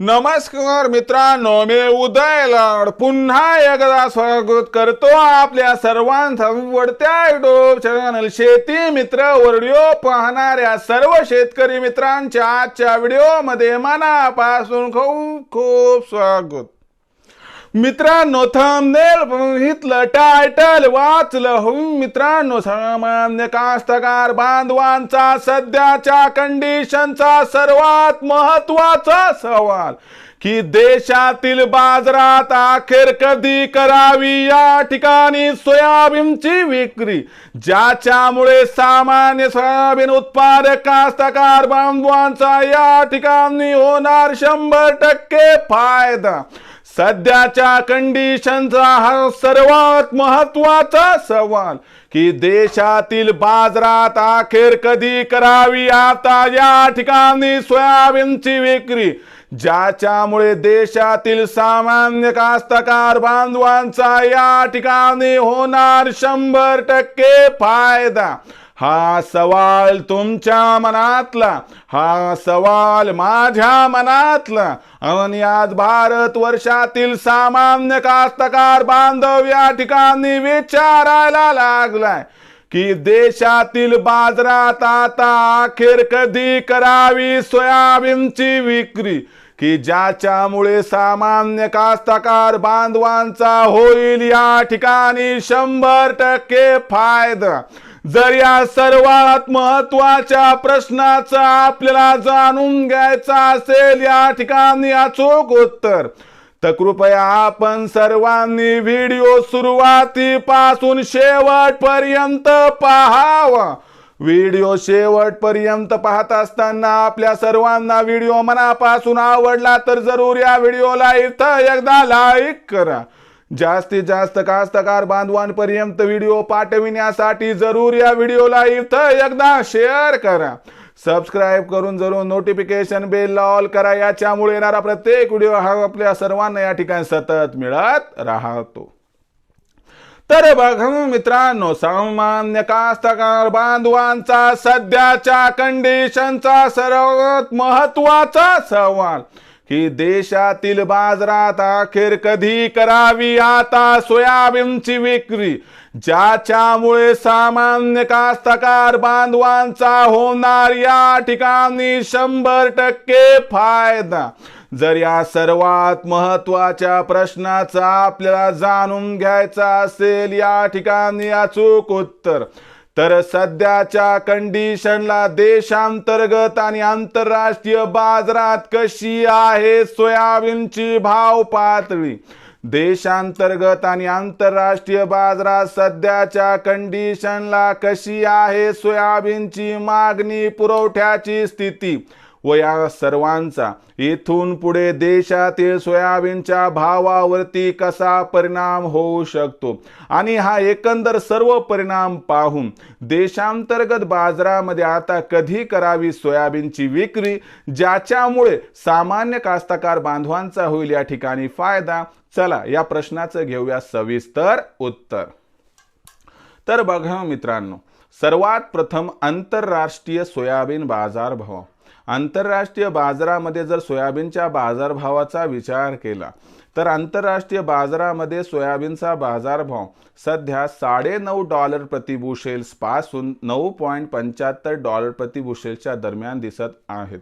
नमस्कार मित्रांनो मी उदय लाड. पुन्हा एकदा स्वागत करतो आपल्या सर्वांचा वडत्या युट्यूब चॅनल शेती मित्र व्हिडिओ पाहणाऱ्या सर्व शेतकरी मित्रांच्या आजच्या व्हिडिओमध्ये मनापासून खूप खूप स्वागत. मित्रांनो थंबनेल बघितलं टायटल वाचलं हो मित्रांनो सामान्य कास्तकार बांधवांचा सध्याच्या कंडिशनचा सर्वात महत्त्वाचा सवाल की देशातील बाजारात अखेर कधी करावी या ठिकाणी सोयाबीनची विक्री ज्याच्यामुळे सामान्य सोयाबीन उत्पादक कास्तकार बांधवांचा या ठिकाणी होणार शंभर टक्के फायदा? सध्याच्या कंडिशनचा हा सर्वात महत्त्वाचा सवाल की देशातील बाजारात अखेर कधी करावी? आता या ठिकाणी सोयाबीनची विक्री ज्याच्यामुळे देशातील सामान्य कास्तकार बांधवांचा या ठिकाणी होणार शंभर टक्के फायदा. हा सवाल तुमच्या मनातला हा सवाल माझ्या मनातला. आणि आज भारत वर्षातील सामान्य कास्तकार बांधव या ठिकाणी विचारायला लागलाय की देशातील बाजारात आता अखेर कधी करावी सोयाबीनची विक्री? की ज्याच्यामुळे सामान्य कास्तकार बांधवांचा होईल या ठिकाणी शंभर टक्के फायदा. जर या सर्वात महत्त्वाच्या प्रश्नाचं आपल्याला जाणून घ्यायचं असेल या ठिकाणी अचूक उत्तर तर कृपया आपण सर्वांनी व्हिडिओ सुरुवातीपासून शेवटपर्यंत पाहावा. व्हिडिओ शेवटपर्यंत पाहत असताना आपल्या सर्वांना व्हिडिओ मनापासून आवडला तर जरूर या व्हिडिओला इथं एकदा लाईक करा. जास्तीत जास्त कास्तकार बांधवांपर्यंत व्हिडिओ पाठविण्यासाठी जरूर या व्हिडिओला इथं एकदा शेअर करा. सबस्क्राईब करून जरूर नोटिफिकेशन बेल ऑल करा. याच्यामुळे येणारा प्रत्येक व्हिडिओ हा आपल्या सर्वांना या ठिकाणी सतत मिळत राहतो. तर बघू मित्रांनो सामान्य कास्तकार बांधवांचा सध्याच्या कंडिशनचा सर्वात महत्त्वाचा सवाल की देशातील बाजारात अखेर कधी करावी आता सोयाबीनची विक्री? ज्याच्यामुळे सामान्य कास्तकार बांधवांचा होणार या ठिकाणी शंभर टक्के फायदा. जर या सर्वात महत्त्वाच्या प्रश्नाचा आपल्याला जाणून घ्यायचा असेल या ठिकाणी अचूक उत्तर तर सध्याच्या कंडिशनला देशांतर्गत आणि आंतरराष्ट्रीय बाजारात कशी आहे सोयाबीनची भाव पातळी? देशांतर्गत आणि आंतरराष्ट्रीय बाजारात सध्याच्या कंडिशनला कशी आहे सोयाबीनची मागणी पुरवठ्याची स्थिती? व या सर्वांचा इथून पुढे देशातील सोयाबीनच्या भावावरती कसा परिणाम होऊ शकतो? आणि हा एकंदर सर्व परिणाम पाहून देशांतर्गत बाजारामध्ये आता कधी करावी सोयाबीनची विक्री? ज्याच्यामुळे सामान्य कास्तकार बांधवांचा होईल या ठिकाणी फायदा? चला या प्रश्नाचं घेऊया सविस्तर उत्तर. तर बघा मित्रांनो सर्वात प्रथम आंतरराष्ट्रीय सोयाबीन बाजार भाव आंतरराष्ट्रीय बाजारामध्ये जर सोयाबीनच्या बाजारभावाचा विचार केला तर आंतरराष्ट्रीय बाजारामध्ये सोयाबीनचा बाजारभाव सध्या साडेनऊ डॉलर प्रति पासून नऊ पॉईंट पंच्याहत्तर डॉलर प्रतिबुशेल्सच्या दरम्यान दिसत आहेत.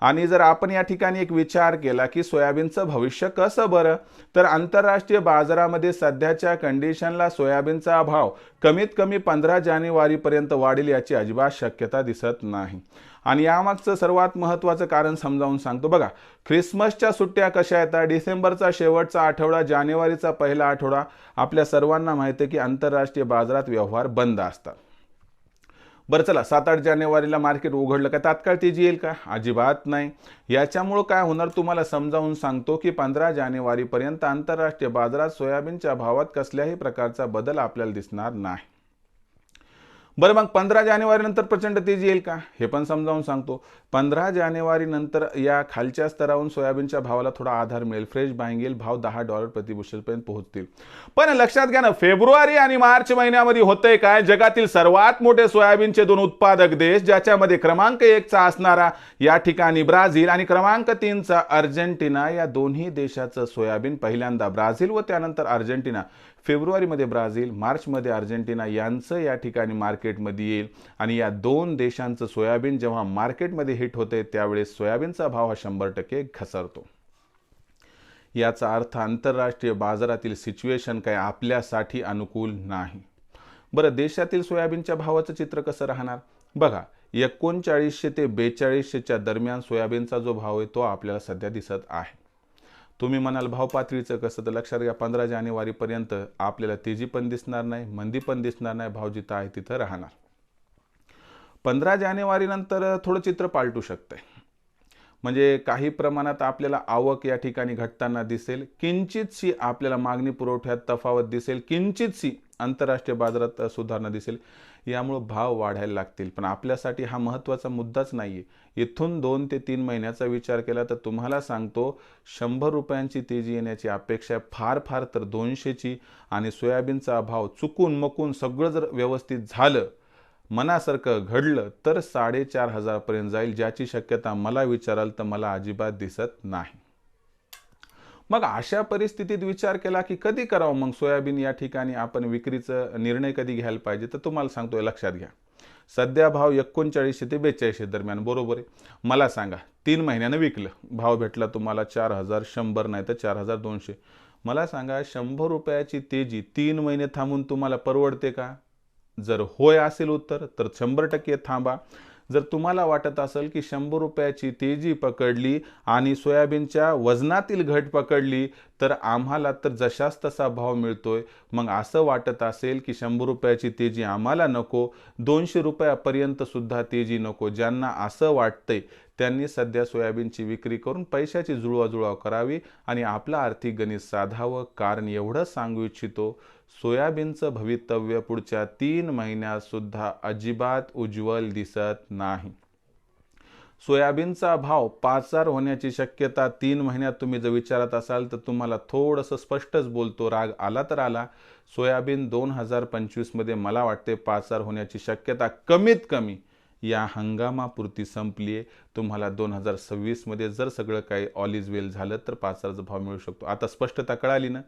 आणि जर आपण या ठिकाणी एक विचार केला की सोयाबीनचं भविष्य कसं बरं? तर आंतरराष्ट्रीय बाजारामध्ये सध्याच्या कंडिशनला सोयाबीनचा भाव कमीत कमी पंधरा जानेवारीपर्यंत वाढेल याची अजिबात शक्यता दिसत नाही. आणि यामागचं सर्वात महत्त्वाचं कारण समजावून सांगतो. बघा ख्रिसमसच्या सुट्ट्या कशा येतात? डिसेंबरचा शेवटचा आठवडा जानेवारीचा पहिला आठवडा आपल्या सर्वांना माहिती आहे की आंतरराष्ट्रीय बाजारात व्यवहार बंद असतात. बरं चला सात आठ जानेवारीला मार्केट उघडलं का? तात्काळ तेजी येईल का? अजिबात नाही. याच्यामुळं काय होणार तुम्हाला समजावून सांगतो की पंधरा जानेवारीपर्यंत आंतरराष्ट्रीय बाजारात सोयाबीनच्या भावात कसल्याही प्रकारचा बदल आपल्याला दिसणार नाही. बरं मग पंधरा जानेवारी नंतर प्रचंड तेजी येईल का? हे पण समजावून सांगतो. पंधरा जानेवारी नंतर या खालच्या स्तरावरून सोयाबीनच्या भावाला थोडा आधार मिळेल. फ्रेश बाईंग येईल. भाव दहा डॉलर प्रतिबुशेलपर्यंत पोहोचतील. पण लक्षात घ्या ना फेब्रुवारी आणि मार्च महिन्यामध्ये होतंय काय? जगातील सर्वात मोठे सोयाबीनचे दोन उत्पादक देश ज्याच्यामध्ये क्रमांक एकचा असणारा या ठिकाणी ब्राझील आणि क्रमांक तीनचा अर्जेंटिना. या दोन्ही देशाचं सोयाबीन पहिल्यांदा ब्राझील व त्यानंतर अर्जेंटिना. फेब्रुवारीमध्ये ब्राझील मार्चमध्ये अर्जेंटिना यांचं या ठिकाणी मार्केटमध्ये येईल. आणि या दोन देशांचं सोयाबीन जेव्हा मार्केटमध्ये हिट होते त्यावेळेस सोयाबीनचा भाव हा शंभर टक्के घसरतो. याचा अर्थ आंतरराष्ट्रीय बाजारातील सिच्युएशन काय आपल्यासाठी अनुकूल नाही. बरं देशातील सोयाबीनच्या भावाचं चित्र कसं राहणार? बघा एकोणचाळीसशे ते बेचाळीसशेच्या दरम्यान सोयाबीनचा जो भाव आहे तो आपल्याला सध्या दिसत आहे. तुम्ही म्हणाल भाव पातळीचं कसं? तर लक्षात घ्या पंधरा जानेवारीपर्यंत आपल्याला तेजी पण दिसणार नाही मंदी पण दिसणार नाही भाव जिथं आहे तिथं राहणार. पंधरा जानेवारीनंतर थोडं चित्र पालटू शकतंय. म्हणजे काही प्रमाणात आपल्याला आवक या ठिकाणी घटताना दिसेल किंचितशी आपल्याला मागणी पुरवठ्यात तफावत दिसेल किंचितशी आंतरराष्ट्रीय बाजारात सुधारणा दिसेल. यामुळं भाव वाढायला लागतील. पण आपल्यासाठी हा महत्त्वाचा मुद्दाच नाही आहे इथून दोन ते तीन महिन्याचा विचार केला तर तुम्हाला सांगतो शंभर रुपयांची तेजी येण्याची अपेक्षा फार फार तर दोनशेची. आणि सोयाबीनचा भाव चुकून मकून सगळं जर व्यवस्थित झालं मनासारखं घडलं तर साडेचार हजारपर्यंत जाईल ज्याची शक्यता मला विचाराल तर मला अजिबात दिसत नाही. मग अशा परिस्थितीत विचार केला की कधी करावं? मग सोयाबीन या ठिकाणी आपण विक्रीचं निर्णय कधी घ्यायला पाहिजे? तर तुम्हाला सांगतोय लक्षात घ्या. सध्या भाव एकोणचाळीसशे ते बेचाळीसशे दरम्यान बरोबर आहे? मला सांगा तीन महिन्यानं विकलं. भाव भेटला तुम्हाला चार हजार शंभर नाही तर चार हजार दोनशे. मला सांगा शंभर रुपयाची तेजी तीन महिने थांबून तुम्हाला परवडते का? जर होय असेल उत्तर तर शंभर टक्के थांबा. जर तुम्हाला वाटत असेल की शंभर रुपयाची तेजी पकडली आणि सोयाबीनच्या वजनातील घट पकडली तर आम्हाला तर जशाच तसा भाव मिळतोय. मग असं वाटत असेल की शंभर रुपयाची तेजी आम्हाला नको दोनशे रुपयापर्यंत सुद्धा तेजी नको. ज्यांना असं वाटतंय त्यांनी सध्या सोयाबीनची विक्री करून पैशाची जुळवाजुळव करावी आणि आपलं आर्थिक गणित साधावं. कारण एवढं सांगू इच्छितो सोयाबीनचं भवितव्य पुढच्या तीन महिन्यात सुद्धा अजिबात उज्ज्वल दिसत नाही. सोयाबीनचा भाव पाचार होण्याची शक्यता तीन महिन्यात तुम्ही जर विचारत असाल तर तुम्हाला थोडंसं स्पष्टच बोलतो. राग आला तर आला. सोयाबीन दोन हजार पंचवीसमध्ये मला वाटते पाचार होण्याची शक्यता कमीत कमी या हंगामापुरती संपली आहे तुम्हाला दोन हजार सव्वीसमध्ये जर सगळं काही ऑल इज वेल झालं तर पाचारचा भाव मिळू शकतो. आता स्पष्टता कळाली ना?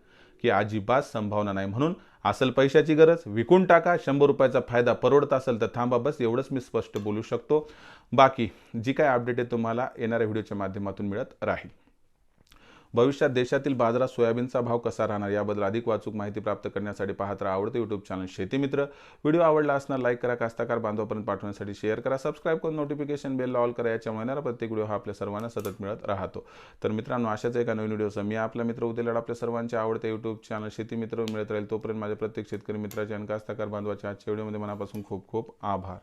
की अजिबात संभावना नाही. म्हणून असेल पैशाची गरज विकून टाका शंभर रुपयाचा फायदा परवडत असेल तर थांबा बस एवढंच मी स्पष्ट बोलू शकतो. बाकी जी काय अपडेट आहे तुम्हाला येणाऱ्या व्हिडिओच्या माध्यमातून मिळत राहील. भविष्यात देशातील बाजारात सोयाबीनचा भाव कसा राहणार? याबद्दल अधिक वाचूक माहिती प्राप्त करण्यासाठी पाहत राहा आवडते यूट्यूब चॅनल शेतीमित्र व्हिडिओ आवडला असणार लाईक करा कास्ताकार बांधवापर्यंत पाठवण्यासाठी शेअर करा सबस्क्राईब करून नोटिफिकेशन बेल ऑल करा याच्यामुळे येणारा प्रत्येक व्हिडिओ हा आपल्या सर्वांना सतत मिळत राहतो. तर मित्रांनो अशाच एका नवीन व्हिडिओचा मी आपला मित्र उद्या आपल्या सर्वांच्या आवडते यूट्यूब चॅनल शेतीमित्र मिळत राहील. तोपर्यंत माझ्या प्रत्येक शेतकरी मित्राच्या आणि कास्ताकार बांधवाच्या आजच्या व्हिडिओमध्ये मनापासून खूप खूप आभार.